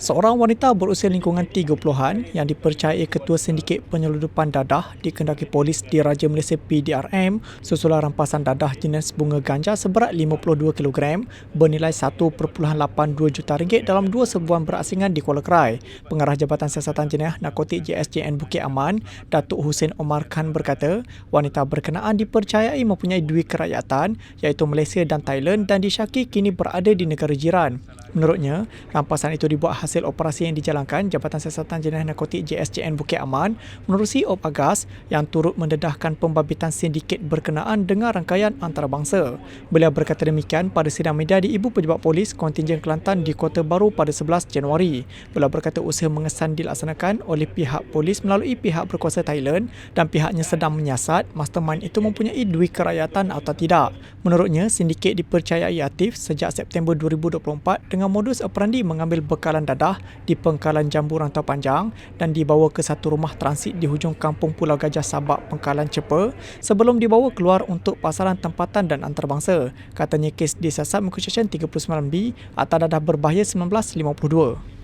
Seorang wanita berusia lingkungan 30-an yang dipercayai ketua sindiket penyeludupan dadah dikendaki polis di Raja Malaysia PDRM susulan rampasan dadah jenis bunga ganja seberat 52 kg bernilai 1.82 juta ringgit dalam dua sebuah berasingan di Kuala Kerai. Pengarah Jabatan Siasatan Jenayah Narkotik JSJN Bukit Aman, Datuk Hussein Omar Khan berkata, wanita berkenaan dipercayai mempunyai duit kerakyatan iaitu Malaysia dan Thailand dan disyaki kini berada di negara jiran. Menurutnya, rampasan itu dibuat hasil operasi yang dijalankan Jabatan Siasatan Jenayah Narkotik JSJN Bukit Aman menerusi Op Agas yang turut mendedahkan pembabitan sindiket berkenaan dengan rangkaian antarabangsa. Beliau berkata demikian pada sidang media di Ibu Pejabat Polis Kontingen Kelantan di Kota Baru pada 11 Januari. Beliau berkata usaha mengesan dilaksanakan oleh pihak polis melalui pihak berkuasa Thailand dan pihaknya sedang menyiasat mastermind itu mempunyai duit kerakyatan atau tidak. Menurutnya, sindiket dipercayai aktif sejak September 2024 dengan modus operandi mengambil bekalan dadah di pengkalan Jambu Rantau Panjang dan dibawa ke satu rumah transit di hujung kampung Pulau Gajah Sabak Pengkalan Cepa sebelum dibawa keluar untuk pasaran tempatan dan antarabangsa. Katanya kes disiasat muka 39B atau dadah berbahaya 1952.